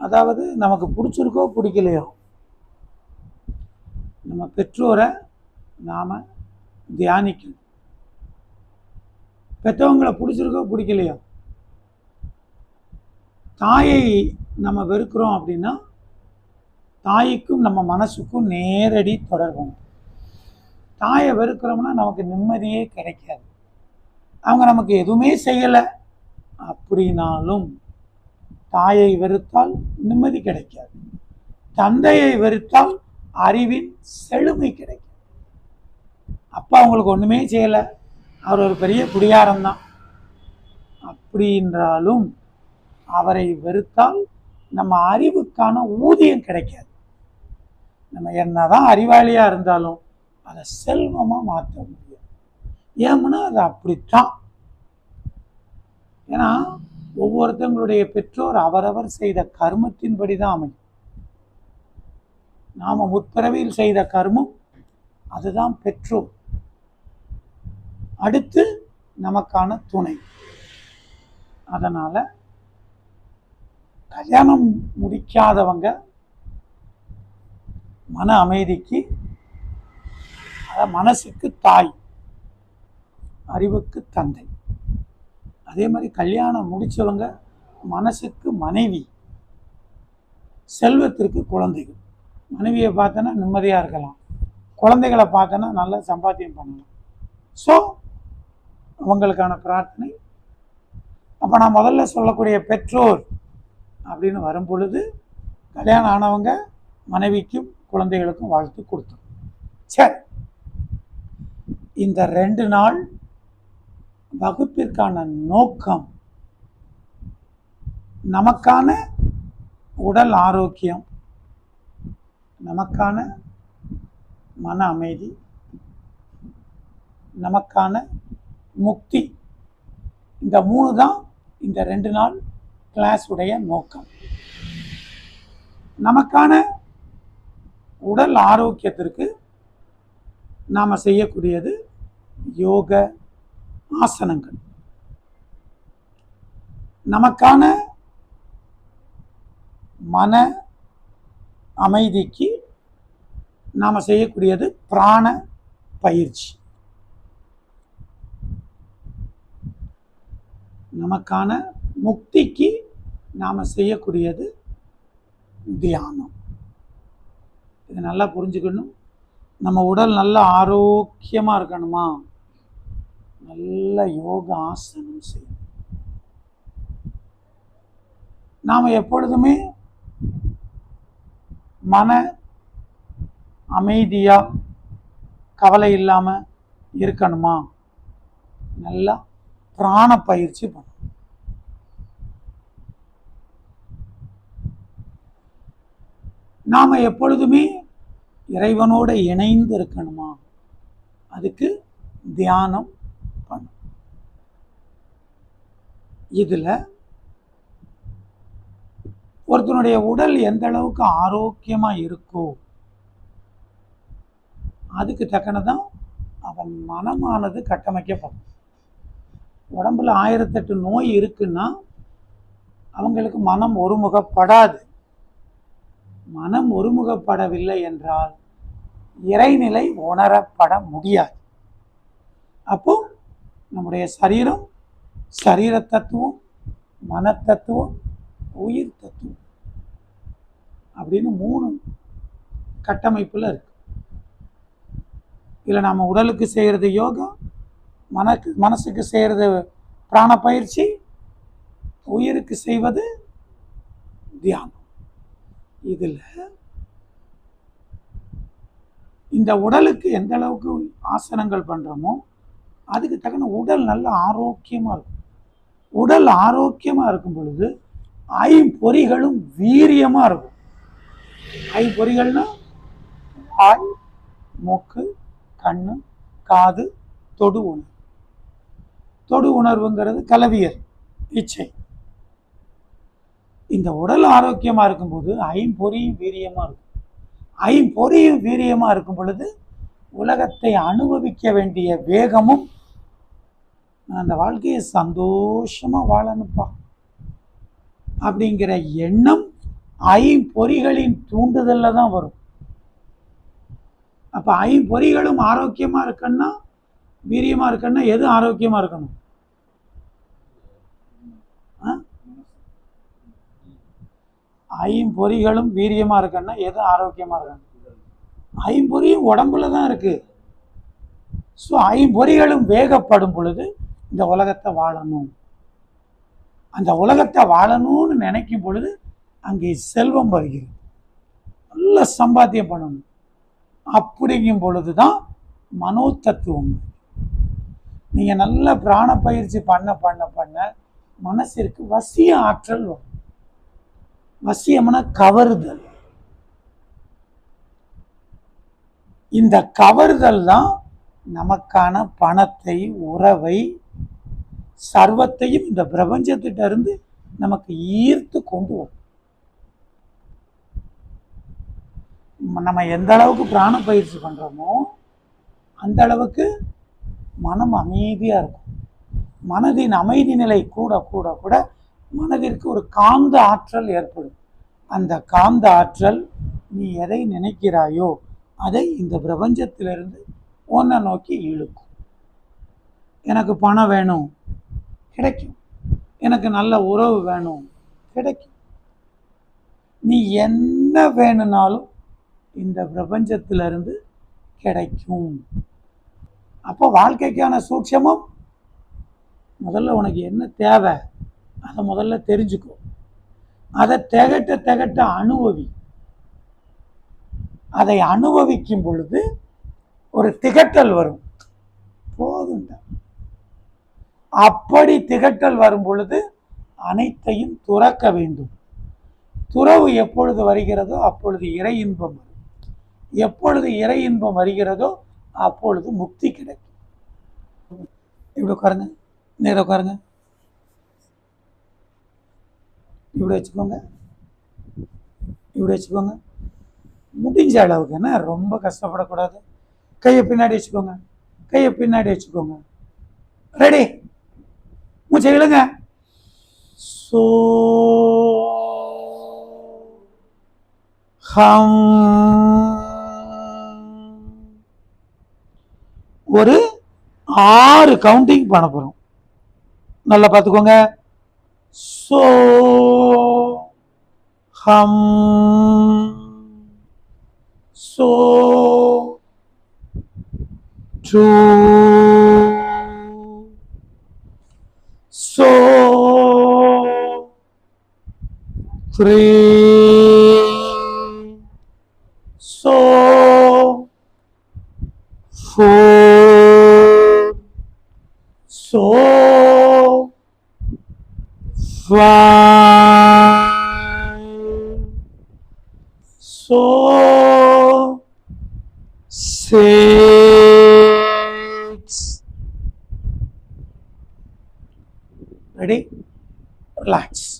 அதாவது நமக்கு பிடிச்சிருக்கோ பிடிக்கலையோ நம்ம பெற்றோரை நாம் தியானிக்கணும். பெற்றவங்களை பிடிச்சிருக்கோ பிடிக்கலையோ தாயை நம்ம வெறுக்கிறோம் அப்படின்னா தாய்க்கும் நம்ம மனசுக்கும் நேரடி தொடர்பு. தாயை வெறுக்கிறோம்னா நமக்கு நிம்மதியே கிடைக்காது. அவங்க நமக்கு எதுவுமே செய்யலை அப்படின்னாலும் தாயை வெறுத்தால் நிம்மதி கிடைக்காது. தந்தையை வெறுத்தால் அறிவின் செழுமை கிடைக்கும் அப்பா அவங்களுக்கு ஒன்றுமே செய்யலை. அவர் ஒரு பெரிய குடியாரம் தான். அப்படின்றாலும் அவரை வெறுத்தால் நம்ம அறிவுக்கான ஊதியம் கிடைக்காது. நம்ம என்னதான் அறிவாளியாக இருந்தாலும் அதை செல்வமாக மாற்ற முடியும் ஏமுன்னா அது அப்படித்தான். ஏன்னா ஒவ்வொருத்தங்களுடைய பெற்றோர் அவரவர் செய்த கர்மத்தின்படி தான் அமையும். நாம முற்பிறவியில் செய்த கர்மம் அதுதான் பெற்றோர். அடுத்து நமக்கான துணை. அதனால் கல்யாணம் முடிக்காதவங்க மன அமைதிக்கு அத மனசுக்கு தாய் அறிவுக்கு தந்தை. அதே மாதிரி கல்யாணம் முடித்தவங்க மனசுக்கு மனைவி செல்வத்திற்கு குழந்தைகள். மனைவியை பார்த்தோன்னா நிம்மதியாக இருக்கலாம். குழந்தைகளை பார்த்தோன்னா நல்லா சம்பாத்தியம் பண்ணலாம். ஸோ அவங்களுக்கான பிரார்த்தனை. அப்போ நான் முதல்ல சொல்லக்கூடிய பெற்றோர் அப்படின்னு வரும் பொழுது கல்யாணம் ஆனவங்க மனைவிக்கும் குழந்தைகளுக்கும் வாழ்த்து கொடுத்தோம். சரி. இந்த ரெண்டு நாள் வகுப்பிற்கான நோக்கம் நமக்கான உடல் ஆரோக்கியம் நமக்கான மன அமைதி நமக்கான முக்தி. இந்த மூணு தான் இந்த ரெண்டு நாள் கிளாஸ் உடைய நோக்கம். நமக்கான உடல் ஆரோக்கியத்திற்கு நாம் செய்யக்கூடியது யோக ஆசனங்கள். நமக்கான மன அமைதிக்கு நாம் செய்யக்கூடியது பிராண பயிற்சி. நமக்கான முக்திக்கு நாம் செய்யக்கூடியது தியானம். இதை நல்லா புரிஞ்சுக்கணும். நம்ம உடல் நல்ல ஆரோக்கியமாக இருக்கணுமா? நல்ல யோக ஆசனம் செய்யணும் நாம் எப்பொழுதுமே மன அமைதியாக கவலை இல்லாமல் இருக்கணுமா? நல்லா பிராண பயிற்சி பண்ணணும். நாம் எப்பொழுதுமே இறைவனோடு இணைந்து இருக்கணுமா? அதுக்கு தியானம் இதில் ஒருத்தனுடைய உடல் எந்த அளவுக்கு ஆரோக்கியமாக இருக்கோ அதுக்கு தக்கனதான் அவன் மனமானது கட்டமைக்கப்படும். உடம்புல ஆயிரத்தெட்டு நோய் இருக்குன்னா அவங்களுக்கு மனம் ஒருமுகப்படாது. மனம் ஒருமுகப்படவில்லை என்றால் இறைநிலை உணரப்பட முடியாது. அப்போ நம்முடைய சரீரம் சரீர தத்துவம் மன தத்துவம் உயிர் தத்துவம் அப்படின்னு மூணு கட்டமைப்பில் இருக்கு. இதில் நம்ம உடலுக்கு செய்கிறது யோகா மனக்கு மனசுக்கு செய்கிறது பிராண பயிற்சி உயிருக்கு செய்வது தியானம். இதில் இந்த உடலுக்கு எந்த அளவுக்கு ஆசனங்கள் பண்ணுறோமோ அதுக்கு தகுந்த உடல் நல்ல ஆரோக்கியமாக இருக்கும். உடல் ஆரோக்கியமாக இருக்கும் பொழுது ஐம்பொறிகளும் வீரியமாக இருக்கும். ஐம்பொறிகள்னா ஆய் மூக்கு கண்ணு காது தொடு உணர்வு. தொடு உணர்வுங்கிறது கலவியல் இச்சை. இந்த உடல் ஆரோக்கியமாக இருக்கும்போது ஐம்பொறியும் வீரியமாக இருக்கும். ஐம்பொறியும் வீரியமாக இருக்கும் பொழுது உலகத்தை அனுபவிக்க வேண்டிய வேகமும் அந்த வாழ்க்கையை சந்தோஷமாக வாழணுப்பா அப்படிங்கிற எண்ணம் ஐம்பொறிகளின் தூண்டுதலில் தான் வரும். அப்போ ஐம்பொறிகளும் ஆரோக்கியமாக இருக்குன்னா வீரியமாக இருக்குன்னா எது ஆரோக்கியமாக இருக்கணும்? ஆ? ஐம்பொறிகளும் வீரியமாக இருக்குன்னா எது ஆரோக்கியமாக இருக்கணும்? ஐம்பொறியும் உடம்புல தான் இருக்குது ஸோ ஐம்பொறிகளும் வேகப்படும் பொழுது இந்த உலகத்தை வாழணும். அந்த உலகத்தை வாழணும்னு நினைக்கும் பொழுது அங்கே செல்வம் வருகிறது. நல்ல சம்பாத்தியம் பண்ணணும். அப்படிங்கும் பொழுது தான் மனோ தத்துவம் நீங்கள் நல்ல பிராண பயிற்சி பண்ண பண்ண பண்ண மனசிற்கு வசிய ஆற்றல் வரும். வசியம்னா கவருதல். இந்த கவருதல் தான் நமக்கான பணத்தை உறவை சர்வத்தையும் இந்த பிரபஞ்சத்திட்ட இருந்து நமக்கு ஈர்த்து கொண்டு வரும். நம்ம எந்த அளவுக்கு பிராண பயிற்சி பண்ணுறோமோ அந்த அளவுக்கு மனம் அமைதியாக இருக்கும். மனதின் அமைதி நிலை கூட கூட கூட மனதிற்கு ஒரு காந்த ஆற்றல் ஏற்படும். அந்த காந்த ஆற்றல் நீ எதை நினைக்கிறாயோ அதை இந்த பிரபஞ்சத்திலிருந்து உன்னை நோக்கி இழுக்கும். எனக்கு பணம் வேணும் கிடைக்கும். எனக்கு நல்ல உறவு வேணும். கிடைக்கும். நீ என்ன வேணும்னாலும் இந்த பிரபஞ்சத்திலிருந்து கிடைக்கும். அப்போ வாழ்க்கைக்கான சூட்சமம்? முதல்ல உனக்கு என்ன தேவை? அதை முதல்ல தெரிஞ்சுக்கோ. அதை திகட்ட திகட்ட அனுபவி. அதை அனுபவிக்கும் பொழுது ஒரு திகட்டல் வரும். போதும் அப்படி திகட்டல் வரும் பொழுது அனைத்தையும் துறக்க வேண்டும். துறவு எப்பொழுது வருகிறதோ அப்பொழுது இறை இன்பம் வரும். எப்பொழுது இறை இன்பம் வருகிறதோ அப்பொழுது முக்தி கிடைக்கும். இப்படி உட்காருங்க. நேரம் உட்காருங்க. இப்படி வச்சுக்கோங்க. இப்படி வச்சுக்கோங்க. முடிஞ்ச அளவுக்கு என்ன ரொம்ப கஷ்டப்படக்கூடாது. கையை பின்னாடி வச்சுக்கோங்க. கையை பின்னாடி வச்சுக்கோங்க. ரெடி மூச்சை இழுங்க சோ ஹம். ஒரு ஆறு கவுண்டிங் பண்ண போகிறோம் நல்லா பார்த்துக்கோங்க. So hmm. So two so three so four so five Relax.